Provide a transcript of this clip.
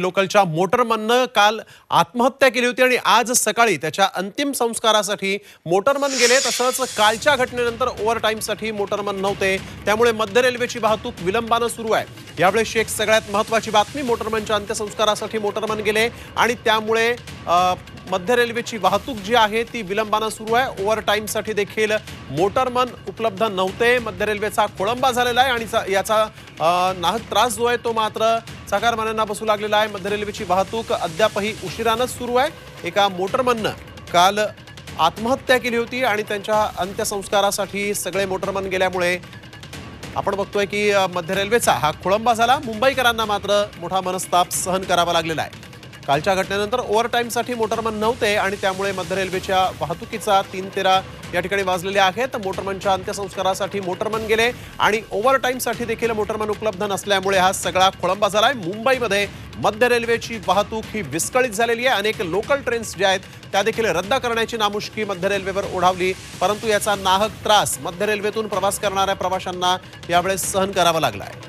लोकलच्या मोटरमननं काल आत्महत्या केली होती आणि आज सकाळी त्याच्या अंतिम संस्कारासाठी मोटरमन गेले. तसंच कालच्या घटनेनंतर ओव्हर टाईमसाठी मोटरमन नव्हते. त्यामुळे मध्य रेल्वेची वाहतूक विलंबानं सुरू आहे. यावेळेस एक सगळ्यात महत्वाची बातमी मोटरमनच्या अंत्यसंस्कारासाठी मोटरमन गेले आणि त्यामुळे मध्य रेल्वेची वाहतूक जी आहे ती विलंबानं सुरू आहे. ओव्हर टाईमसाठी देखील मोटरमन उपलब्ध नव्हते. मध्य रेल्वेचा खोळंबा झालेला आहे आणि चा- याचा नाहक त्रास जो आहे तो मात्र चाकारमान्यांना बसू लागलेला आहे. मध्य रेल्वेची वाहतूक अद्यापही उशिरानंच सुरू आहे. एका मोटरमननं काल आत्महत्या केली होती आणि त्यांच्या अंत्यसंस्कारासाठी सगळे मोटरमन गेल्यामुळे आपण बघतोय की मध्य रेल्वेचा हा खोळंबा झाला. मुंबईकरांना मात्र मोठा मनस्ताप सहन करावा लागलेला आहे. कालच्या घटनेनंतर ओव्हर टाईमसाठी मोटरमन नव्हते आणि त्यामुळे मध्य रेल्वेच्या वाहतुकीचा तीन तेरा या ठिकाणी वाजलेले आहेत. मोटरमनच्या अंत्यसंस्कारासाठी मोटरमन गेले आणि ओव्हर टाईमसाठी देखील मोटरमन उपलब्ध नसल्यामुळे हा सगळा खोळंबा झालाय. मुंबईमध्ये मध्य रेल्वेची वाहतूक ही विस्कळीत झालेली आहे. अनेक लोकल ट्रेन्स ज्या आहेत त्या देखील रद्द करण्याची नामुष्की मध्य रेल्वेवर ओढावली. परंतु याचा नाहक त्रास मध्य रेल्वेतून प्रवास करणाऱ्या प्रवाशांना यावेळेस सहन करावा लागला आहे